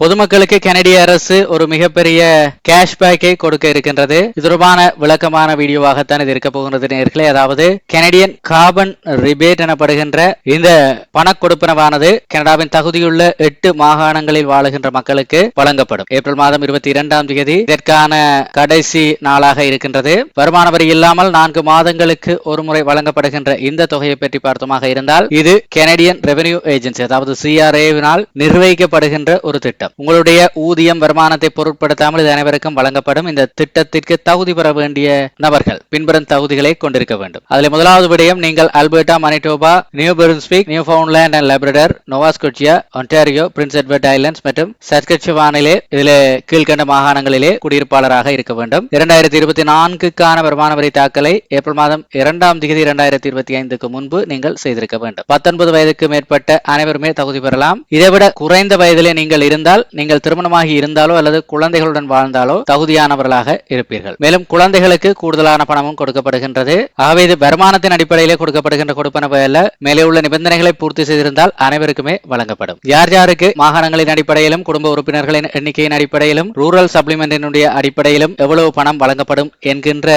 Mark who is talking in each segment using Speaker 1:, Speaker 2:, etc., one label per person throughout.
Speaker 1: பொதுமக்களுக்கு கனடிய அரசு ஒரு மிகப்பெரிய கேஷ்பேக்கை கொடுக்க இருக்கின்றது. இது தொடர்பான விளக்கமான வீடியோவாகத்தான் இது இருக்க போகின்றது நேர்களே. அதாவது கனடியன் கார்பன் ரிபேட் எனப்படுகின்ற இந்த பண கொடுப்பனவானது கனடாவின் தகுதியுள்ள எட்டு மாகாணங்களில் வாழுகின்ற மக்களுக்கு வழங்கப்படும். ஏப்ரல் மாதம் இருபத்தி இரண்டாம் தேதி இதற்கான கடைசி நாளாக இருக்கின்றது. வருமான வரி இல்லாமல் நான்கு மாதங்களுக்கு ஒரு முறை வழங்கப்படுகின்ற இந்த தொகையை பற்றி பார்த்தோமாக இருந்தால் இது கனடியன் ரெவென்யூ ஏஜென்சி அதாவது சிஆர்ஏவினால் நிர்வகிக்கப்படுகின்ற ஒரு திட்டம். உங்களுடைய ஊதியம் வருமானத்தை பொருட்படுத்தாமல் இது அனைவருக்கும் வழங்கப்படும். இந்த திட்டத்திற்கு தகுதி பெற வேண்டிய நபர்கள் பின்வரும் தகுதிகளை கொண்டிருக்க வேண்டும். அதில் முதலாவது விடயம் நீங்கள் Alberta Manitoba New Brunswick Newfoundland and Labrador Nova Scotia Ontario Prince Edward Islands மற்றும் சஸ்கட்சுவானிலே இதில் கீழ்கண்ட மாகாணங்களிலே குடியிருப்பாளராக இருக்க வேண்டும். இரண்டாயிரத்தி இருபத்தி நான்குக்கான வருமான வரி தாக்கலை ஏப்ரல் மாதம் இரண்டாம் தேதி இரண்டாயிரத்தி இருபத்தி ஐந்துக்கு முன்பு நீங்கள் செய்திருக்க வேண்டும். பத்தொன்பது வயதுக்கு மேற்பட்ட அனைவருமே தகுதி பெறலாம். இதைவிட குறைந்த வயதிலே நீங்கள் இருந்தால் நீங்கள் திருமணமாகி இருந்தாலோ அல்லது குழந்தைகளுடன் வாழ்ந்தாலோ தகுதியானவர்களாக இருப்பீர்கள். மேலும் குழந்தைகளுக்கு கூடுதலான பணமும் கொடுக்கப்படுகின்றது. ஆகவே இது வருமானத்தின் அடிப்படையிலே கொடுக்கப்படுகின்ற கொடுப்பனவு அல்ல. மேலே உள்ள நிபந்தனைகளை பூர்த்தி செய்திருந்தால் அனைவருக்குமே வழங்கப்படும். யார் யாருக்கு மாகாணங்களின் அடிப்படையிலும் குடும்ப உறுப்பினர்களின் எண்ணிக்கையின் அடிப்படையிலும் ரூரல் சப்ளிமெண்டினுடைய அடிப்படையிலும் எவ்வளவு பணம் வழங்கப்படும் என்கின்ற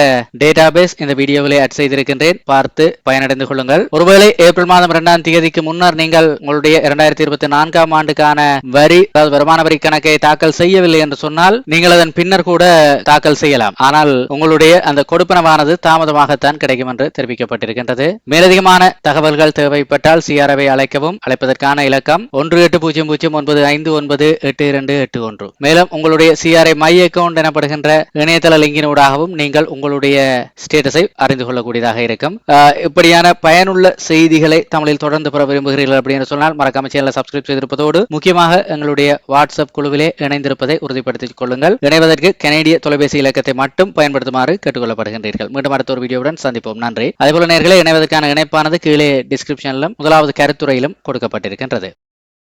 Speaker 1: டேட்டாபேஸ் இந்த வீடியோவிலே அட் செய்திருக்கின்றேன். பார்த்து பயனடைந்து கொள்ளுங்கள். ஒருவேளை ஏப்ரல் மாதம் இரண்டாம் தேதிக்கு முன்னர் நீங்கள் உங்களுடைய இரண்டாயிரத்தி இருபத்தி நான்காம் ஆண்டுக்கான வரி அதாவது வருமான மாணவரி கணக்கை தாக்கல் செய்யவில்லை என்று சொன்னால் நீங்கள் அதன் பின்னர் கூட தாக்கல் செய்யலாம். ஆனால் உங்களுடைய அந்த கொடுப்பனவானது தாமதமாகத்தான் கிடைக்கும் என்று தெரிவிக்கப்பட்டிருக்கின்றது. மேலதிகமான தகவல்கள் தேவைப்பட்டால் சிஆர்ஐ அழைக்கவும் அழைப்பதற்கான இலக்கம் ஒன்று எட்டு பூஜ்ஜியம் பூஜ்ஜியம் ஒன்பது ஐந்து ஒன்பது எட்டு இரண்டு எட்டு ஒன்று. மேலும் உங்களுடைய சிஆர்ஐ மை அக்கவுண்ட் எனப்படுகின்ற இணையதள லிங்கினூடாகவும் நீங்கள் உங்களுடைய ஸ்டேட்டஸை அறிந்து கொள்ளக்கூடியதாக இருக்கும். இப்படியான பயனுள்ள செய்திகளை தமிழில் தொடர்ந்து பெற விரும்புகிறீர்கள் அப்படின்னு சொன்னால் மறக்காம சேனலை சப்ஸ்கிரைப் செய்திருப்பதோடு முக்கியமாக எங்களுடைய வாட்ஸ்அப் குழுவிலே இணைந்திருப்பதை உறுதிப்படுத்திக் கொள்ளுங்கள். இணைவதற்கு கனேடிய தொலைபேசி இலக்கத்தை மட்டும் பயன்படுத்துமாறு கேட்டுக்கொள்ளப்படுகின்றீர்கள். மீண்டும் அடுத்த ஒரு வீடியோவுடன் சந்திப்போம். நன்றி. அதேபோல நேர்களை இணைவதற்கான இணைப்பானது கீழே டிஸ்கிரிப்ஷனிலும் முதலாவது கருத்துறையிலும் கொடுக்கப்பட்டிருக்கின்றது.